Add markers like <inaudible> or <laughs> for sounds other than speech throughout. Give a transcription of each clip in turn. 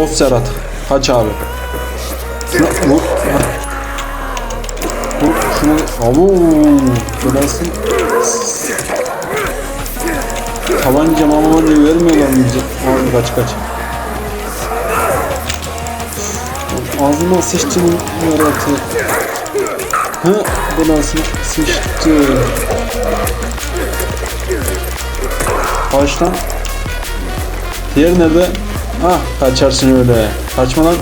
Of Serhat. Kaç abi. Şuna vur. Vur şunu. Avu. Burası. Tabanca mama diye vermiyorlar mı bize? Abi kaç kaç. Ağzıma sıçtın yaratı. Ha burası sıçtı. Kaç lan? Diğer nerede? Ah kaçarsın öyle. Kaçma lan.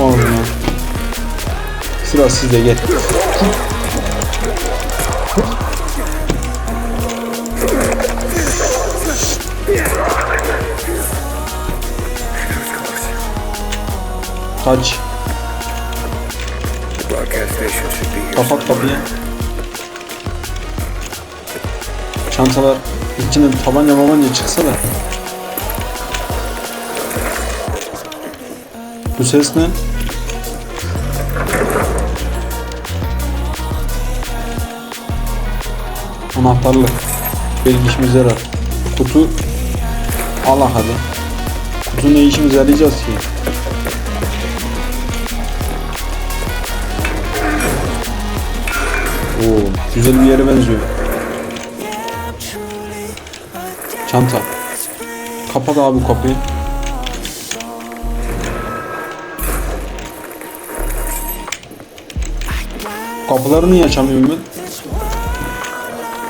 Olmuyor. Sıra sizde gel. Kaç. Kapat kapıyı. Çantalar içinde bir tabanca mabanca çıksa da. Bu ses ne? Anahtarlık. Belki işimize yarar. Kutu. Allah hadi. Kutu ne işimize yarayacağız ki? Oo, güzel bir yere benziyor. Çanta. Kapat abi kapıyı. Kapıları niye açamıyorum ben?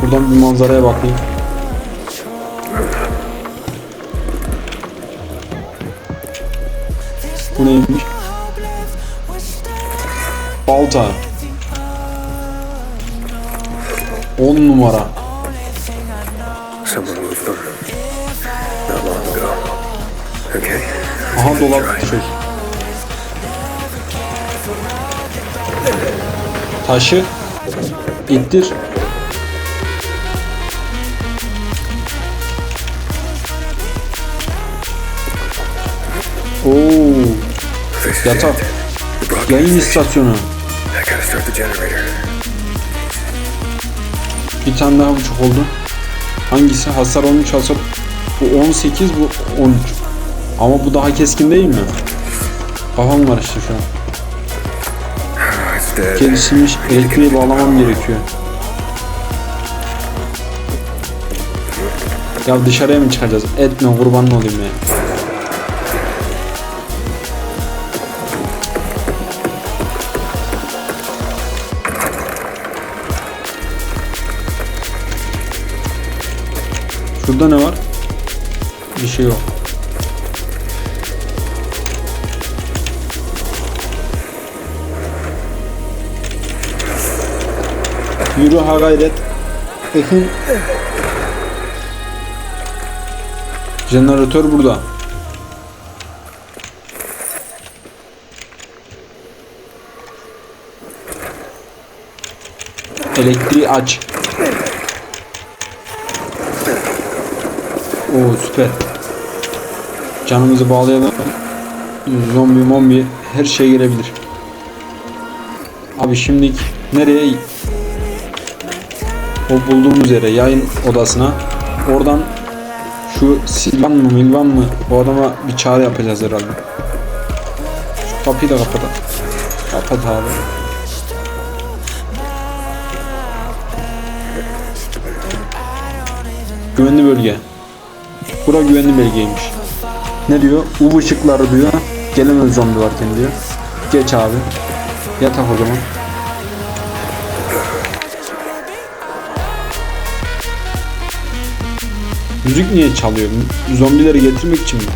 Buradan bir manzaraya bakayım. Bu neymiş? Balta. 10 numara. Someone moved them not long ago. Okay. Aha dolap şey. Taşı ittir. Oo, yatak. Yayın istasyonu. Bir tane daha buçuk oldu. Hangisi? Hasar 13, hasar bu 18, bu 13. Ama bu daha keskin değil mi? Kafam karıştı şu an. Gelişmiş elektriği bağlamam gerekiyor. Ya dışarıya mı çıkacağız? Etme kurban olayım ya. Şurada ne var? Bir şey yok. Yürü ha gayret. <laughs> Jeneratör burada. Elektriği aç. Oo süper. Canımızı bağlayalım. Zombi mombi her şey gelebilir. Abi şimdilik nereye o bulduğumuz yere yayın odasına oradan şu Silvan mı Milvan mı o adama bir çağrı yapacağız herhalde. Şu kapıyı da kapat. Kapat abi. Güvenli bölge. Bura güvenli bölgeymiş. Ne diyor? UV ışıkları diyor. Gelemez zombi varken diyor. Geç abi. Yatak o zaman. Müzik niye çalıyor? Zombileri getirmek için mi?